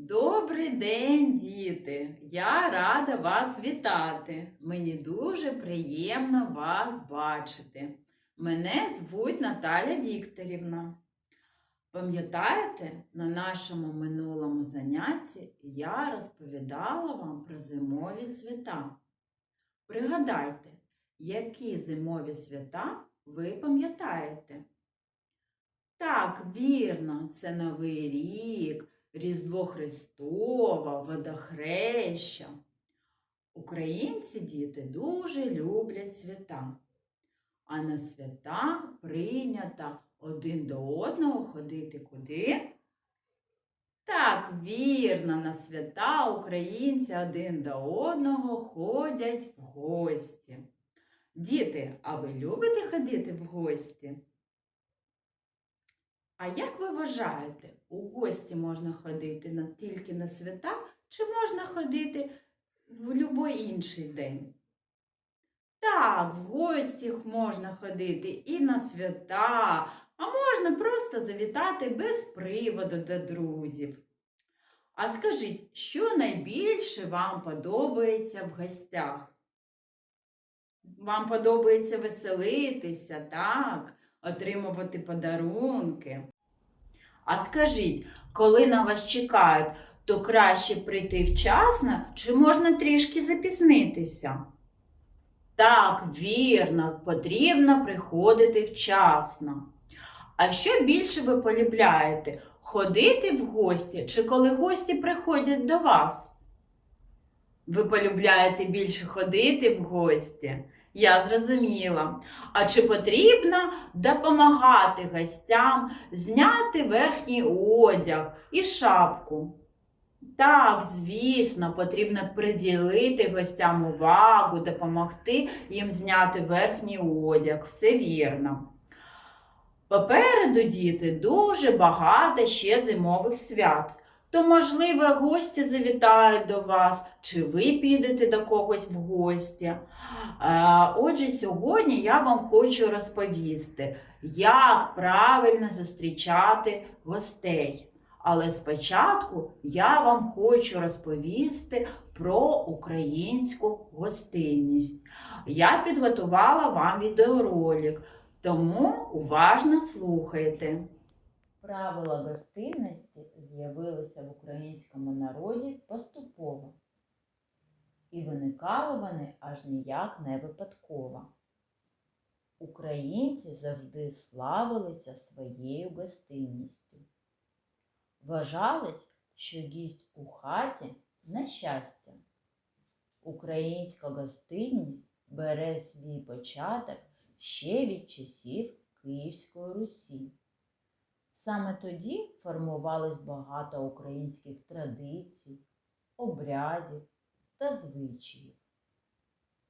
Добрий день, діти! Я рада вас вітати. Мені дуже приємно вас бачити. Мене звуть Наталя Вікторівна. Пам'ятаєте, на нашому минулому занятті я розповідала вам про зимові свята. Пригадайте, які зимові свята ви пам'ятаєте? Так, вірно, це Новий рік. Різдво Христова, водохреща. Українці діти дуже люблять свята, а на свята прийнято один до одного ходити куди? Так, вірно, на свята українці один до одного ходять в гості. Діти, а ви любите ходити в гості? А як ви вважаєте, у гості можна ходити тільки на свята, чи можна ходити в будь-який інший день? Так, в гості можна ходити і на свята, а можна просто завітати без приводу до друзів. А скажіть, що найбільше вам подобається в гостях? Вам подобається веселитися, так? отримувати подарунки. А скажіть, коли на вас чекають, то краще прийти вчасно чи можна трішки запізнитися? Так, вірно, потрібно приходити вчасно. А що більше ви полюбляєте? Ходити в гості чи коли гості приходять до вас? Ви полюбляєте більше ходити в гості? Я зрозуміла. А чи потрібно допомагати гостям зняти верхній одяг і шапку? Так, звісно, потрібно приділити гостям увагу, допомогти їм зняти верхній одяг. Все вірно. Попереду, діти, дуже багато ще зимових свят. То, можливо, гості завітають до вас, чи ви підете до когось в гості. Отже, сьогодні я вам хочу розповісти, як правильно зустрічати гостей. Але спочатку я вам хочу розповісти про українську гостинність. Я підготувала вам відеоролик, тому уважно слухайте. Правила гостинності з'явилися в українському народі поступово, і виникали вони аж ніяк не випадково. Українці завжди славилися своєю гостинністю. Вважалось, що гість у хаті на щастя. Українська гостинність бере свій початок ще від часів Київської Русі. Саме тоді формувалось багато українських традицій, обрядів та звичаїв.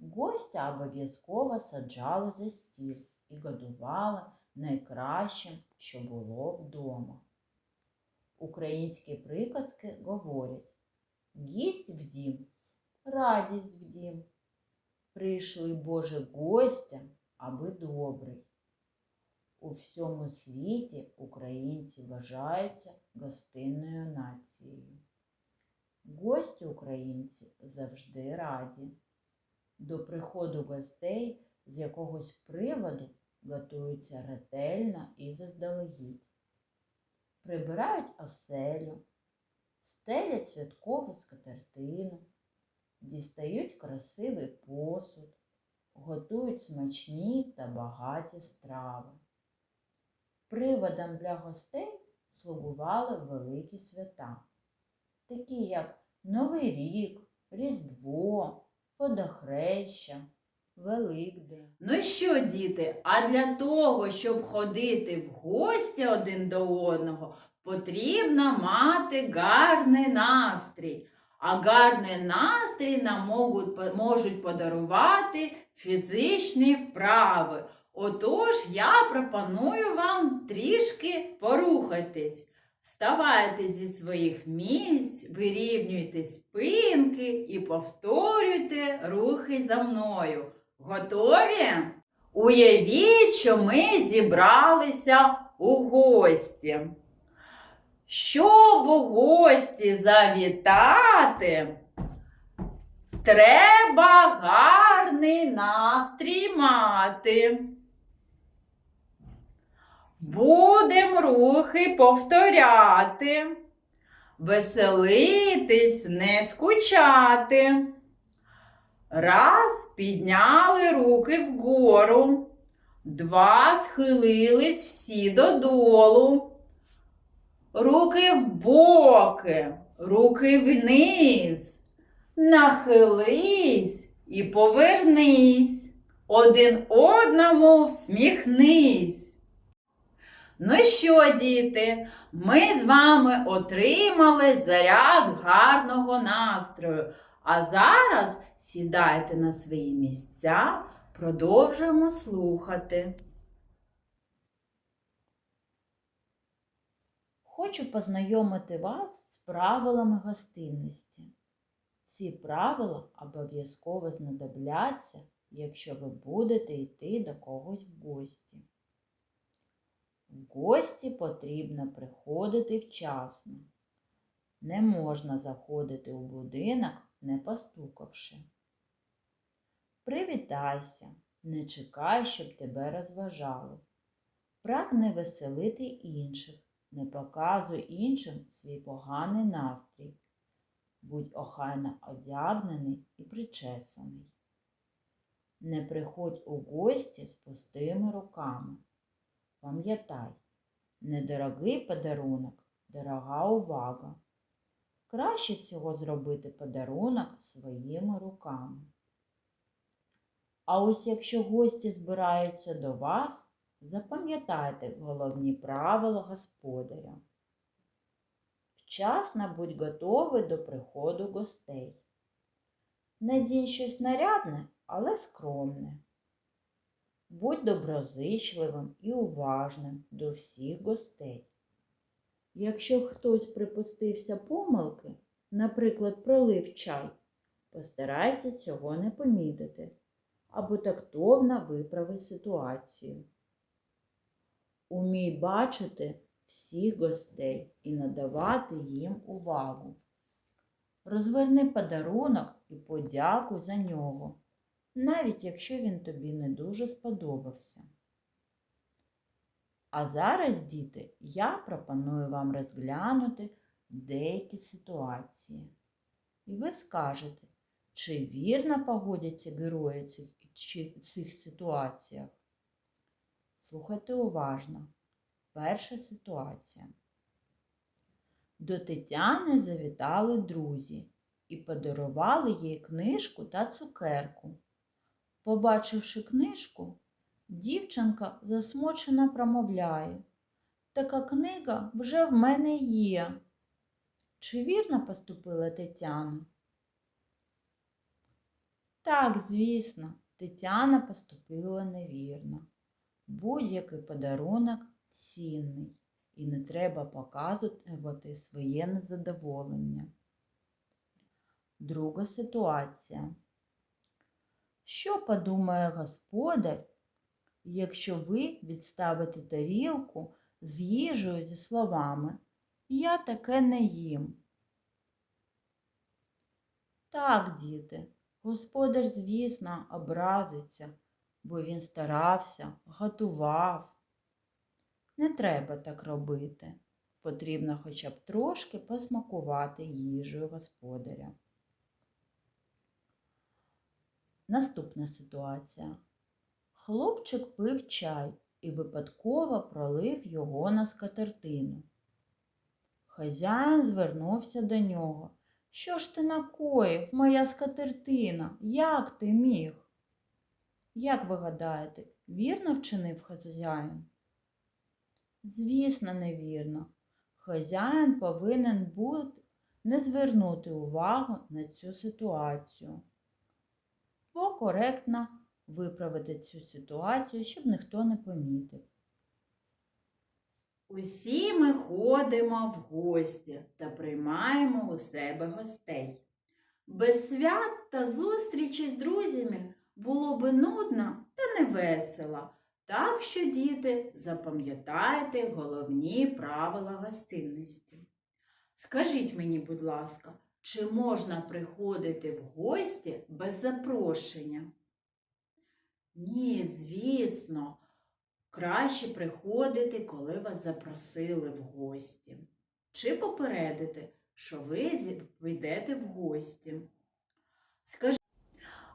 Гостя обов'язково саджали за стіл і годували найкращим, що було вдома. Українські приказки говорять гість в дім, радість в дім. Прийшли Боже гостя, аби добрий. У всьому світі українці вважаються гостинною нацією. Гості українці завжди раді. До приходу гостей з якогось приводу готуються ретельно і заздалегідь. Прибирають оселю, стелять святкову скатертину, дістають красивий посуд, готують смачні та багаті страви. Приводом для гостей слугували великі свята, такі як Новий рік, Різдво, Водохреща, Великдень. Ну що, діти, а для того, щоб ходити в гості один до одного, потрібно мати гарний настрій. А гарний настрій нам можуть, подарувати фізичні вправи. Отож, я пропоную вам трішки порухатись. Вставайте зі своїх місць, вирівнюйте спинки і повторюйте рухи за мною. Готові? Уявіть, що ми зібралися у гості. Щоб у гості завітати, треба гарний настрій мати. Будем рухи повторяти, веселитись, не скучати. Раз підняли руки вгору, два схилились всі додолу. Руки в боки, руки вниз. Нахились і повернись. Один одному всміхнись. Ну що, діти, ми з вами отримали заряд гарного настрою. А зараз сідайте на свої місця, продовжуємо слухати. Хочу познайомити вас з правилами гостинності. Ці правила обов'язково знадобляться, якщо ви будете йти до когось в гості. В гості потрібно приходити вчасно. Не можна заходити у будинок, не постукавши. Привітайся, не чекай, щоб тебе розважали. Прагни веселити інших. Не показуй іншим свій поганий настрій. Будь охайно одягнений і причесаний. Не приходь у гості з пустими руками. Пам'ятай, недорогий подарунок, дорога увага. Краще всього зробити подарунок своїми руками. А ось якщо гості збираються до вас, Запам'ятайте головні правила господаря. Вчасно будь готовий до приходу гостей. Надінь щось нарядне, але скромне. Будь доброзичливим і уважним до всіх гостей. Якщо хтось припустився помилки, наприклад, пролив чай, постарайся цього не помітити або тактовно виправи ситуацію. Умій бачити всіх гостей і надавати їм увагу. Розверни подарунок і подякуй за нього, навіть якщо він тобі не дуже сподобався. А зараз, діти, я пропоную вам розглянути деякі ситуації. І ви скажете, чи вірно погодяться герої цих, цих ситуаціях. Слухайте уважно. Перша ситуація. До Тетяни завітали друзі і подарували їй книжку та цукерку. Побачивши книжку, дівчинка засмучено промовляє. Така книга вже в мене є. Чи вірно поступила Тетяна? Так, звісно, Тетяна поступила невірно. Будь-який подарунок цінний і не треба показувати своє незадоволення. Друга ситуація. Що подумає господар, якщо ви відставите тарілку з їжею зі словами Я таке не їм? Так, діти, господар, звісно, образиться бо він старався, готував. Не треба так робити. Потрібно хоча б трошки посмакувати їжею господаря. Наступна ситуація. Хлопчик пив чай і випадково пролив його на скатертину. Хазяїн звернувся до нього. Що ж ти накоїв, моя скатертина? Як ти міг? Як ви гадаєте, вірно вчинив хазяїн? Звісно, невірно. Хазяїн повинен був не звернути увагу на цю ситуацію, бо коректно виправити цю ситуацію, щоб ніхто не помітив. Усі ми ходимо в гості та приймаємо у себе гостей. Без свят та зустрічі з друзями було би нудно та невесело. Так що, діти, запам'ятайте головні правила гостинності. Скажіть мені, будь ласка, чи можна приходити в гості без запрошення? Ні, звісно, краще приходити, коли вас запросили в гості. Чи попередити, що ви йдете в гості. Скажіть,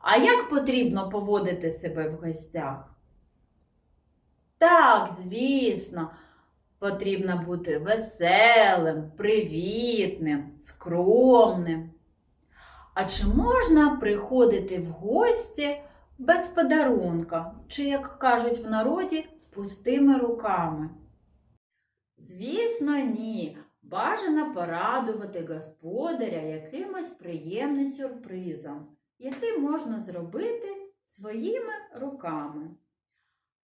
а як потрібно поводити себе в гостях? Так, звісно, потрібно бути веселим, привітним, скромним. А чи можна приходити в гості без подарунка, чи, як кажуть в народі, з пустими руками? Звісно, ні. Бажано порадувати господаря якимось приємним сюрпризом, який можна зробити своїми руками.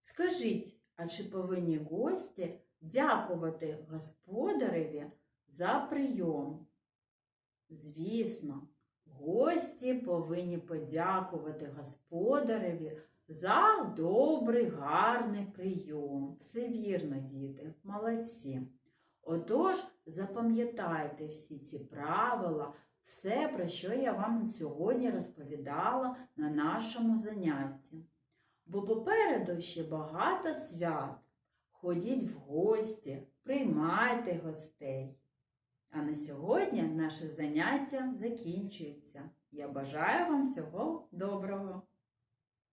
Скажіть, а чи повинні гості дякувати господареві за прийом? Звісно, гості повинні подякувати господареві за добрий, гарний прийом. Все вірно, діти, молодці. Отож, запам'ятайте всі ці правила, все, про що я вам сьогодні розповідала на нашому занятті. Бо попереду ще багато свят. Ходіть в гості, приймайте гостей. А на сьогодні наше заняття закінчується. Я бажаю вам всього доброго!